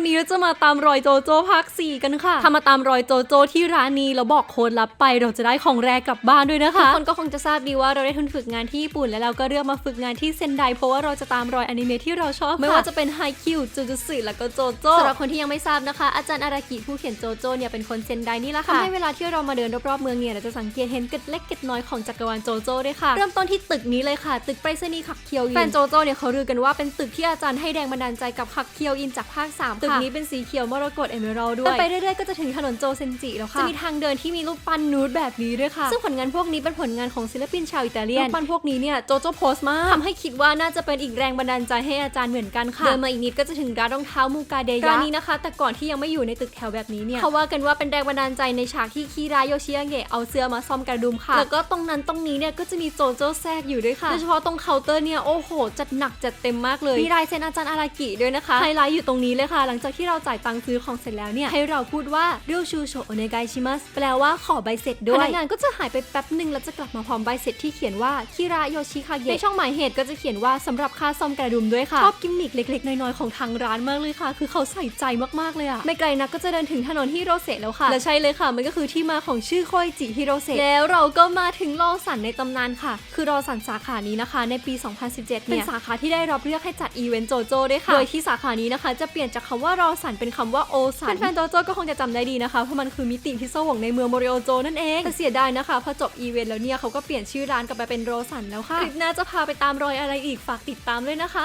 วันนี้เราจะมาตามรอยโจโจ้ภาค 4 กันค่ะ ถ้ามาตามรอยโจโจ้ที่ร้านนี้แล้วบอกโค้ดลับไป เราจะได้ของแรกกลับบ้านด้วยนะคะทุกคนก็คงจะทราบดีว่าเราได้ทุนฝึกงานที่ญี่ปุ่น แล้วเราก็เลือกมาฝึกงานที่เซนไดเพราะว่าเราจะตามรอยอนิเมะที่เราชอบไม่ว่าจะเป็นไฮคิวจูจูสึแล้วก็โจโจ้สำหรับคนที่ยังไม่ทราบนะคะ อาจารย์อารากิผู้เขียนโจโจ้เนี่ยเป็นคนเซนไดนี่แหละค่ะทำให้เวลาที่เรามาเดินรอบๆเมืองเนี่ยเราจะสังเกตเห็นเกร็ดเล็กเกร็ดน้อยของจักรวาลโจโจ้ด้วยค่ะ เริ่มต้นที่ตึกนี้เลยค่ะ ตึกไปรษณีย์ขักเคียวอินแฟนโจโจ้เนี่ยเขาลือกันว่าเป็นตึกที่อาจารย์ให้แรงบันดาลใจกับขักเคียวอินจากภาค3ค่ะตึกนี้เป็นสีเขียวมรกตเอเมอรัลด้วยไปเรื่อยๆก็จะถึงถนนโจเซนจิแล้วค่ะจะมีทางเดินที่มีรูปปั้นนูดแบบนี้ด้วยค่ะ ซึ่งผลงานพวกนี้เป็นผลงานของศิลปินชาวอิตาเลียนรูปปั้นพวกนี้เนี่ยโจโจ้โพสต์มาทำให้คิดว่าน่าจะเป็นอีกแรงบันดาลใจให้อาจารย์เหมือนกันค่ะเดินมาอีกนิดก็จะถึงร้านรองเท้ามูกาเดยะร้านนี้นะคะ แต่ก่อนที่ยังไม่อยู่ในตึกแถวแบบนี้เนี่ยเขาว่ากันว่าเป็นแรงบันดาลใจในฉากที่คีราโยชิยาเงะเอาเสื้อมาซ่อมกระดุมค่ะแล้วก็ตรงนั้นตรงนี้เนี่ยก็จะมีโจโจ้แทรกอยู่ด้วยค่ะโดยเฉพาะตรงเคาน์เตอร์เนี่ยโอ้โหจัดหนักจัดเต็มมากเลยมีลายเซ็นอาจารย์อารากิด้วยนะคะไฮไลท์อยู่ตรงนี้เลยค่ะหลังจากที่เราจ่ายตังค์ซื้อของเสร็จแล้วเนี่ยให้เราพูดว่าเรียวชูโชโอเนไกชิมัสแปลว่าขอใบเสร็จด้วยพนักงานก็จะหายไปแป๊บหนึ่งแล้วจะกลับมาพร้อมใบเสร็จที่เขียนว่าคิระโยชิคาเกะในช่องหมายเหตุก็จะเขียนว่าสำหรับค่าซ่อมกระดุมด้วยค่ะชอบกิมมิคเล็ก ๆ น้อยๆของทางร้านมากเลยค่ะ คือเขาใส่ใจมากๆเลยอะไม่ไกลนักก็จะเดินถึงถนนฮิโรเซะแล้วค่ะ และใช่เลยค่ะมันก็คือที่มาของชื่อโคอิจิฮิโรเซะแล้วเราก็มาถึงรอสันในตำนานค่ะ คือรอสันสาขานี้นะคะ ในปี 2017 เนี่ยเป็นสาขาที่ได้รับเลือกให้จัดอีเวนต์โจโจ้ด้วยค่ะ โดยที่สาขานี้นะคะจะเปลี่ยนจากคำว่ารอสันเป็นคำว่าโอสันแฟนๆโจโจ้ก็คงจะจำได้ดีนะคะเพราะมันคือมิติพิศวงในเมืองโมริโอโจนั่นเองแต่เสียดายนะคะพอจบอีเวนต์แล้วเนี่ยเขาก็เปลี่ยนชื่อร้านกลับไปเป็นโรสันแล้วค่ะคลิปหน้าจะพาไปตามรอยอะไรอีกฝากติดตามด้วยนะคะ